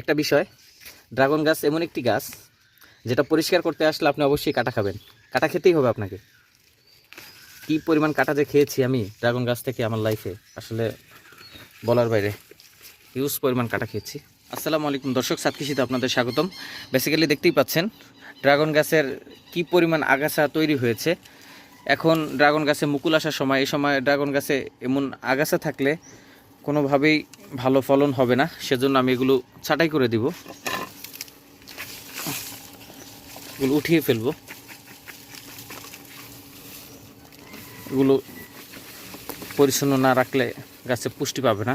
একটা বিষয়, ড্রাগন গাছ এমন একটি গাছ যেটা পরিষ্কার করতে আসলে আপনি অবশ্যই কাটা খাবেন। কাটা খেতেই হবে আপনাকে। কি পরিমাণ কাটা যে খেয়েছি আমি ড্রাগন গাছ থেকে আমার লাইফে আসলে বলার বাইরে হিউজ পরিমাণ কাটা খেয়েছি। আসসালামু আলাইকুম দর্শক সাতকৃষিতে আপনাদের স্বাগতম। বেসিক্যালি দেখতেই পাচ্ছেন ড্রাগন গাছের কি পরিমাণ আগাছা তৈরি হয়েছে। এখন ড্রাগন গাছে মুকুল আসার সময়, এই সময় ড্রাগন গাছে এমন আগাছা থাকলে কোনোভাবেই ভালো ফলন হবে না, সেজন্য আমি এগুলো ছাঁটাই করে দিব। এগুলো উঠিয়ে ফেলব। এগুলো পরিচ্ছন্ন না রাখলে গাছে পুষ্টি পাবে না।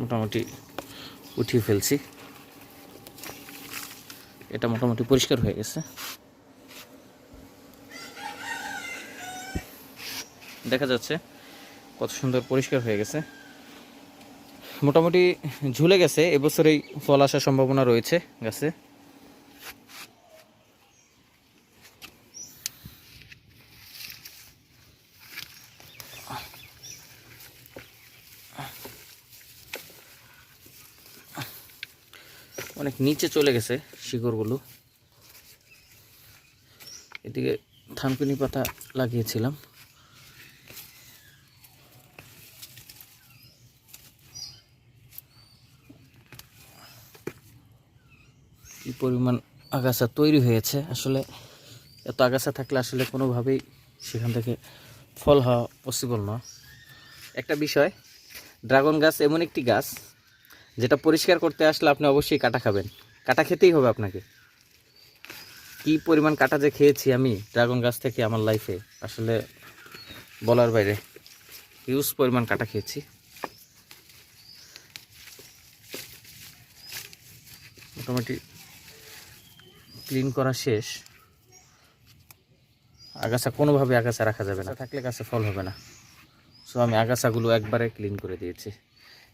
মোটামুটি উঠিয়ে ফেলছি। এটা মোটামুটি পরিষ্কার হয়ে গেছে। দেখা যাচ্ছে কত সুন্দর পরিষ্কার হয়ে গেছে। মোটামুটি ঝুলে গেছে, এবছরেই ফল আসার সম্ভাবনা রয়েছে গাছে। অনেক নিচে চলে গেছে শিকড়গুলো। এদিকে থানকুনি পাতা লাগিয়েছিলাম। কি পরিমাণ আগাছা তৈরি হয়েছে, আসলে এত আগাছা থাকলে আসলে কোনোভাবেই সেখান থেকে ফল হওয়া পসিবল না একটা বিষয়, ড্রাগন গাছ এমন একটি গাছ যেটা পরিষ্কার করতে আসলে আপনি অবশ্যই কাটা খাবেন। কাটা খেতেই হবে আপনাকে। কি পরিমাণ কাটা যে খেয়েছি আমি ড্রাগন গাছ থেকে আমার লাইফে আসলে বলার বাইরে হিউজ পরিমাণ কাটা খেয়েছি। মোটামুটি ক্লিন করা শেষ। আগাছা কোনোভাবে আগাছা রাখা যাবে না। থাকলে গাছে ফল হবে না। সো আমি আগাছাগুলো একবারে ক্লিন করে দিয়েছি।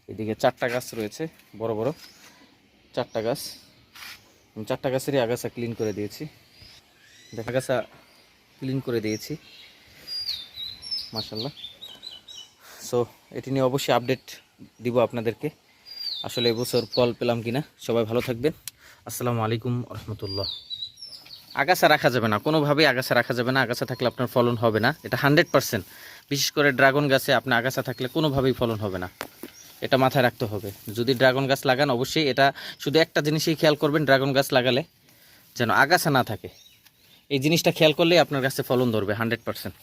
এদিকে চারটা গাছ রয়েছে, বড় বড়। চারটা গাছ। আমি চারটা গাছেরই আগাছা ক্লিন করে দিয়েছি। দেখা আগাছা ক্লিন করে দিয়েছি। মার্শাল্লাহ সো এটি নিয়ে অবশ্যই আপডেট দিব আপনাদেরকে। আসলে এবছর ফল পেলাম কিনা, সবাই ভালো থাকবেন। আসসালামু আলাইকুম রহমতুল্লাহ। আগাছা রাখা যাবে না, কোনোভাবেই আগাছা রাখা যাবে না। আগাছা থাকলে আপনার ফলন হবে না, এটা হান্ড্রেড পার্সেন্ট বিশেষ করে ড্রাগন গাছে আপনার আগাছা থাকলে কোনোভাবেই ফলন হবে না। এটা মাথায় রাখতে হবে। যদি ড্রাগন গাছ লাগান, অবশ্যই এটা শুধু একটা জিনিসই খেয়াল করবেন, ড্রাগন গাছ লাগালে যেন আগাছা না থাকে। এই জিনিসটা খেয়াল করলেই আপনার গাছে ফলন ধরবে, হান্ড্রেড পার্সেন্ট।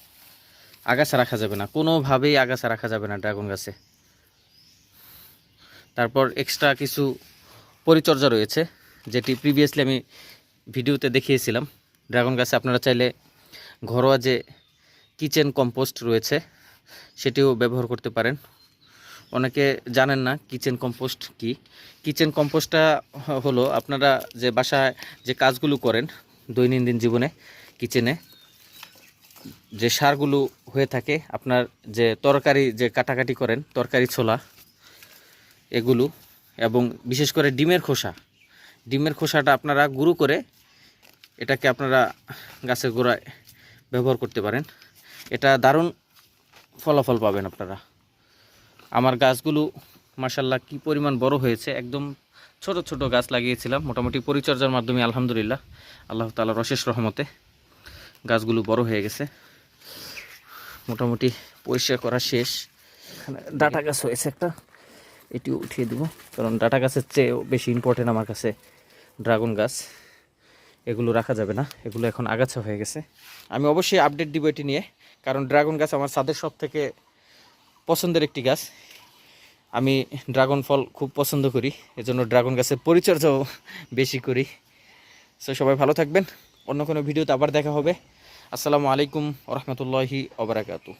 আগাছা রাখা যাবে না, কোনোভাবেই আগাছা রাখা যাবে না ড্রাগন গাছে। তারপর এক্সট্রা কিছু পরিচর্যা রয়েছে, যেটি প্রিভিয়াসলি আমি ভিডিওতে দেখিয়েছিলাম। ড্রাগন গাছে আপনারা চাইলে ঘরোয়া যে কিচেন কম্পোস্ট রয়েছে, সেটিও ব্যবহার করতে পারেন। অনেকে জানেন না কিচেন কম্পোস্ট কি। কিচেন কম্পোস্টটা হলো আপনারা যে বাসায় যে কাজগুলো করেন দৈনন্দিন জীবনে কিচেনে, যে সারগুলো হয়ে থাকে, আপনার যে তরকারি যে কাটাকাটি করেন, তরকারি ছোলা এগুলো এবং বিশেষ করে ডিমের খোসা। ডিমের খোসাটা আপনারা গুঁড়ো করে এটাকে আপনারা গাছের গোড়ায় ব্যবহার করতে পারেন। এটা দারুণ ফলাফল পাবেন আপনারা। আমার গাছগুলো মার্শাল্লাহ কি পরিমাণ বড় হয়েছে। একদম ছোট ছোট গাছ লাগিয়েছিলাম, মোটামুটি পরিচর্যার মাধ্যমে, আলহামদুলিল্লাহ। আল্লাহ তালার অশেষ রহমতে গাছগুলো বড় হয়ে গেছে। মোটামুটি পরিষ্কার করা শেষ। ডাটা গাছ হয়েছে একটা। এটিও উঠিয়ে দেবো, কারণ ডাটা গাছের চেয়েও বেশি ইম্পর্টেন্ট আমার কাছে ড্রাগন গাছ। এগুলো রাখা যাবে না, এগুলো এখন আগাছা হয়ে গেছে। আমি অবশ্যই আপডেট দিব এটি নিয়ে, কারণ ড্রাগন গাছ আমার ছাদের সব থেকে পছন্দের একটি গাছ। আমি ড্রাগন ফল খুব পছন্দ করি, এজন্য ড্রাগন গাছের পরিচর্যাও বেশি করি। সো সবাই ভালো থাকবেন। অন্য কোনো ভিডিওতে আবার দেখা হবে। আসসালামু আলাইকুম রহমতুল্লাহি ওবরাকাতু